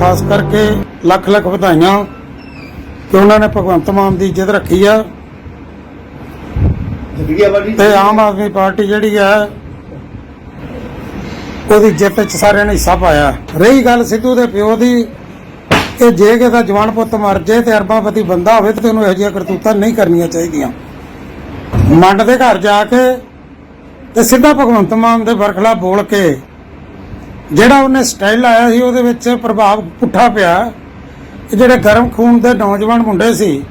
ਖਾਸ ਕਰਕੇ ਲੱਖ ਲੱਖ ਵਧਾਈਆਂ ਕਿ ਉਹਨਾਂ ਨੇ ਭਗਵੰਤ ਮਾਨ ਦੀ ਇੱਜ਼ਤ ਰੱਖੀ ਆ। ਤੇ ਆਮ ਆਦਮੀ ਪਾਰਟੀ ਜਿਹੜੀ ਆ, ਉਹਦੀ ਜਿੱਤ ਵਿੱਚ ਸਾਰਿਆਂ ਨੇ ਹਿੱਸਾ ਪਾਇਆ। ਰਹੀ ਗੱਲ ਸਿੱਧੂ ਦੇ ਪਿਓ ਦੀ, ਕਿ ਜੇ ਕਿਦਾ ਜਵਾਨ ਪੁੱਤ ਮਰ ਜੇ ਤੇ ਅਰਬਾਪਤੀ ਬੰਦਾ ਹੋਵੇ ਤੇ ਉਹਨੂੰ ਇਹੋ ਜਿਹੀਆਂ ਕਰਤੂਤਾਂ ਨਹੀਂ ਕਰਨੀਆਂ ਚਾਹੀਦੀਆਂ। ਮੰਡ ਦੇ ਘਰ ਜਾ ਕੇ ਤੇ ਸਿੱਧਾ ਭਗਵੰਤ ਮਾਨ ਦੇ ਵਰਖਲਾ ਬੋਲ ਕੇ ਜਿਹੜਾ ਉਹਨੇ ਸਟਾਈਲ ਆਇਆ ਸੀ, ਉਹਦੇ ਵਿੱਚ ਪ੍ਰਭਾਵ ਪੁੱਠਾ ਪਿਆ। ਕਿ ਜਿਹੜੇ ਗਰਮ ਖੂਨ ਦੇ ਨੌਜਵਾਨ ਮੁੰਡੇ ਸੀ,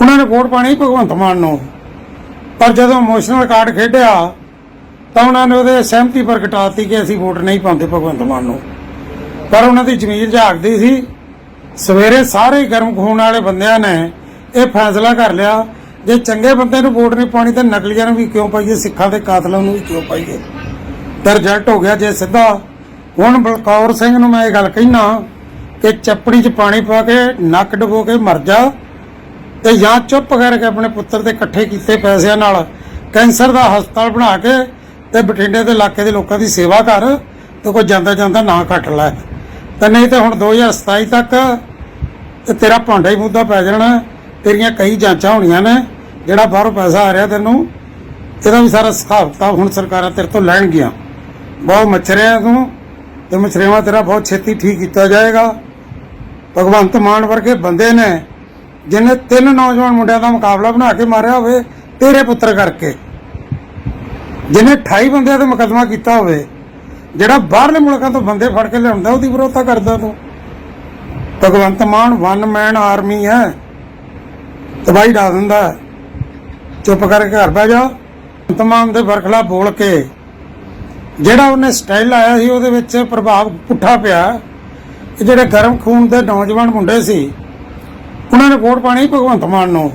ਉਹਨਾਂ ਨੇ ਵੋਟ ਪਾਣੀ ਭਗਵੰਤ ਮਾਨ ਨੂੰ। ਪਰ ਜਦੋਂ ਇਮੋਸ਼ਨਲ ਕਾਰਡ ਖੇਡਿਆ, ਤਾਂ ਉਹਨਾਂ ਨੇ ਉਹਦੇ ਸਹਿਮਤੀ ਪ੍ਰਗਟਾਤੀ ਕਿ ਅਸੀਂ ਵੋਟ ਨਹੀਂ ਪਾਉਂਦੇ ਭਗਵੰਤ ਮਾਨ ਨੂੰ। ਪਰ ਉਹਨਾਂ ਦੀ ਜ਼ਮੀਰ ਝਾਕਦੀ ਸੀ। ਸਵੇਰੇ ਸਾਰੇ ਗਰਮ ਖੂਨ ਵਾਲੇ ਬੰਦਿਆਂ ਨੇ ਇਹ ਫੈਸਲਾ ਕਰ ਲਿਆ, ਜੇ ਚੰਗੇ ਬੰਦੇ ਨੂੰ ਵੋਟ ਨਹੀਂ ਪਾਣੀ ਤਾਂ ਨਕਲੀਆਂ ਨੂੰ ਵੀ ਕਿਉਂ ਪਾਈਏ? ਸਿੱਖਾਂ ਦੇ ਕਾਤਲਾਂ ਨੂੰ ਵੀ ਕਿਉਂ ਪਾਈਏ? ਤਾਂ ਰਿਜ਼ਲਟ ਹੋ ਗਿਆ ਜੇ ਸਿੱਧਾ। ਹੁਣ ਬਲਕੌਰ ਸਿੰਘ ਨੂੰ ਮੈਂ ਇਹ ਗੱਲ ਕਹਿਣਾ ਕਿ ਚੱਪੜੀ 'ਚ ਪਾਣੀ ਪਾ ਕੇ ਨੱਕ ਡਬੋ ਕੇ ਮਰ ਜਾ। ਤੇ ਜਾਂ ਚੁੱਪ ਕਰਕੇ ਆਪਣੇ ਪੁੱਤਰ ਦੇ ਇਕੱਠੇ ਕੀਤੇ ਪੈਸਿਆਂ ਨਾਲ ਕੈਂਸਰ ਦਾ ਹਸਪਤਾਲ ਬਣਾ ਕੇ ਤੇ ਬਠਿੰਡੇ ਦੇ ਇਲਾਕੇ ਦੇ ਲੋਕਾਂ ਦੀ ਸੇਵਾ ਕਰ ਤੇ ਕੋਈ ਜਾਂਦਾ ਜਾਂਦਾ ਨਾ ਕੱਟ ਲੈ। ਤੇ ਨਹੀਂ ਤੇ ਹੁਣ 2027 ਤੱਕ ਤੇਰਾ ਭਾਂਡਾ ਹੀ ਮੁੱਦਾ ਪੈ ਜਾਣਾ। ਤੇਰੀਆਂ ਕਈ ਜਾਂਚਾਂ ਹੋਣੀਆਂ ਨੇ, ਜਿਹੜਾ ਬਾਹਰੋਂ ਪੈਸਾ ਆ ਰਿਹਾ ਤੈਨੂੰ, ਇਹਦਾ ਵੀ ਸਾਰਾ ਹਿਸਾਬ ਕਿਤਾਬ ਹੁਣ ਸਰਕਾਰਾਂ ਤੇਰੇ ਤੋਂ ਲੈਣਗੀਆਂ। ਬਹੁਤ ਮਛਰਿਆ ਤੂੰ। ਤੇ ਮਛਰੇਵਾ ਤੇਰਾ ਬਹੁਤ ਛੇਤੀ ਠੀਕ ਕੀਤਾ ਜਾਏਗਾ। ਭਗਵੰਤ ਮਾਨ ਵਰਗੇ ਬੰਦੇ ਨੇ, ਜਿਹਨੇ ਤਿੰਨ ਨੌਜਵਾਨ ਮੁੰਡਿਆਂ ਦਾ ਮੁਕਾਬਲਾ ਬਣਾ ਕੇ ਮਾਰਿਆ ਹੋਵੇ, ਤੇਰੇ ਪੁੱਤਰ ਕਰਕੇ। ਜਿਹਨੇ 28 ਬੰਦਿਆਂ ਤੇ ਮੁਕੱਦਮਾ ਕੀਤਾ ਹੋਵੇ, ਜਿਹੜਾ ਬਾਹਰਲੇ ਮੁਲਕਾਂ ਤੋਂ ਬੰਦੇ ਫੜ ਕੇ ਲਿਆਉਂਦਾ, ਉਹਦੀ ਵਿਰੋਧਤਾ ਕਰਦਾ ਤੂੰ। Bhagwant Mann one man army ਹੈ। ਤਬਾਹੀ ਡਾ ਦਿੰਦਾ। ਚੁੱਪ ਕਰਕੇ ਘਰ ਬਹਿ ਜਾ। ਭਗਵੰਤ ਮਾਨ ਦੇ ਵਰਖਲਾ ਬੋਲ ਕੇ ਜਿਹੜਾ ਉਹਨੇ ਸਟਾਈਲ ਆਇਆ ਸੀ, ਉਹਦੇ ਵਿੱਚ ਪ੍ਰਭਾਵ ਪੁੱਠਾ ਪਿਆ। ਕਿ ਜਿਹੜੇ ਗਰਮ ਖੂਨ ਦੇ ਨੌਜਵਾਨ ਮੁੰਡੇ ਸੀ, ਉਹਨਾਂ ਨੇ ਵੋਟ ਪਾਣੀ ਭਗਵੰਤ ਮਾਨ ਨੂੰ।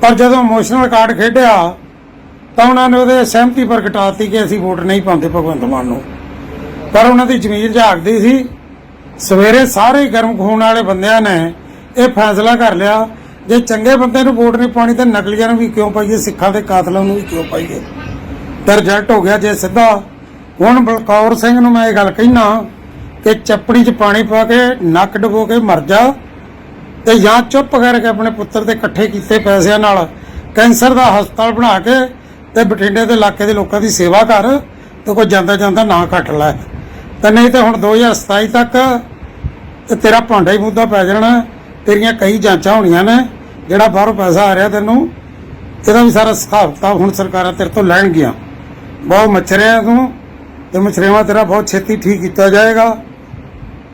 ਪਰ ਜਦੋਂ ਇਮੋਸ਼ਨਲ ਕਾਰਡ ਖੇਡਿਆ, ਤਾਂ ਉਹਨਾਂ ਨੇ ਉਹਦੇ ਸਹਿਮਤੀ ਪ੍ਰਗਟਾਤੀ ਕਿ ਅਸੀਂ ਵੋਟ ਨਹੀਂ ਪਾਉਂਦੇ ਭਗਵੰਤ ਮਾਨ ਨੂੰ। ਪਰ ਉਹਨਾਂ ਦੀ ਜ਼ਮੀਰ ਝਾਕਦੀ ਸੀ। ਸਵੇਰੇ ਸਾਰੇ ਗਰਮ ਖੂਨ ਵਾਲੇ ਬੰਦਿਆਂ ਨੇ ਇਹ ਫੈਸਲਾ ਕਰ ਲਿਆ, ਜੇ ਚੰਗੇ ਬੰਦੇ ਨੂੰ ਵੋਟ ਨਹੀਂ ਪਾਣੀ ਤਾਂ ਨਕਲੀਆਂ ਨੂੰ ਵੀ ਕਿਉਂ ਪਾਈਏ? ਸਿੱਖਾਂ ਦੇ ਕਾਤਲਾਂ ਨੂੰ ਵੀ ਕਿਉਂ ਪਾਈਏ? ਤਾਂ ਰਿਜ਼ਲਟ ਹੋ ਗਿਆ ਜੇ ਸਿੱਧਾ। ਹੁਣ ਬਲਕੌਰ ਸਿੰਘ ਨੂੰ ਮੈਂ ਇਹ ਗੱਲ ਕਹਿਣਾ ਕਿ ਚੱਪੜੀ 'ਚ ਪਾਣੀ ਪਾ ਕੇ ਨੱਕ ਡਬੋ ਕੇ ਮਰ ਜਾ ਤੇ ਜਾਂ ਚੁੱਪ ਕਰਕੇ ਆਪਣੇ ਪੁੱਤਰ ਦੇ ਇਕੱਠੇ ਕੀਤੇ ਪੈਸਿਆਂ ਨਾਲ ਕੈਂਸਰ ਦਾ ਹਸਪਤਾਲ ਬਣਾ ਕੇ ਤੇ ਬਠਿੰਡੇ ਦੇ ਇਲਾਕੇ ਦੇ ਲੋਕਾਂ ਦੀ ਸੇਵਾ ਕਰ ਤੇ ਕੋਈ ਜਾਂਦਾ ਜਾਂਦਾ ਨਾ ਕੱਟ ਲੈ। ਤਾਂ ਨਹੀਂ ਤੇ ਹੁਣ 2027 ਤੱਕ ਤੇ ਤੇਰਾ ਭਾਂਡਾ ਹੀ ਮੁੱਦਾ ਪੈ ਜਾਣਾ, ਤੇਰੀਆਂ ਕਈ ਜਾਂਚਾਂ ਹੋਣੀਆਂ ਨੇ, ਜਿਹੜਾ ਬਾਹਰੋਂ ਪੈਸਾ ਆ ਰਿਹਾ ਤੈਨੂੰ, ਇਹਦਾ ਵੀ ਸਾਰਾ ਹਿਸਾਬ ਕਿਤਾਬ ਹੁਣ ਸਰਕਾਰਾਂ ਤੇਰੇ ਤੋਂ ਲੈਣਗੀਆਂ। ਬਹੁਤ ਮਛਰਿਆ ਤੂੰ ਤੇ ਮਛਰੇਵਾ ਤੇਰਾ ਬਹੁਤ ਛੇਤੀ ਠੀਕ ਕੀਤਾ ਜਾਏਗਾ।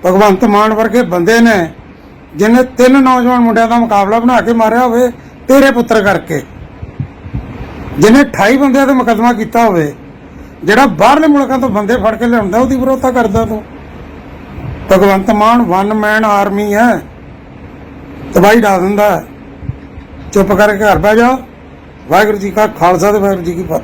ਭਗਵੰਤ ਮਾਨ ਵਰਗੇ ਬੰਦੇ ਨੇ, ਜਿਹਨੇ ਤਿੰਨ ਨੌਜਵਾਨ ਮੁੰਡਿਆਂ ਦਾ ਮੁਕਾਬਲਾ ਬਣਾ ਕੇ ਮਾਰਿਆ ਹੋਵੇ, ਤੇਰੇ ਪੁੱਤਰ ਕਰਕੇ। ਜਿਹਨੇ 28 ਬੰਦਿਆਂ ਤੇ ਮੁਕੱਦਮਾ ਕੀਤਾ ਹੋਵੇ, ਜਿਹੜਾ ਬਾਹਰਲੇ ਮੁਲਕਾਂ ਤੋਂ ਬੰਦੇ ਫੜ ਕੇ ਲਿਆਉਂਦਾ, ਉਹਦੀ ਵਿਰੋਧਤਾ ਕਰਦਾ ਤੂੰ। Bhagwant Mann one man army ਹੈ। ਤਬਾਹੀ ਡਾ ਦਿੰਦਾ ਚੁੱਪ ਕਰਕੇ ਘਰ ਬਹਿ ਜਾ। ਵਾਹਿਗੁਰੂ ਜੀ ਕਾ ਖਾਲਸਾ ਤੇ ਵਾਹਿਗੁਰੂ ਜੀ ਕੀ ਫਤਿਹ।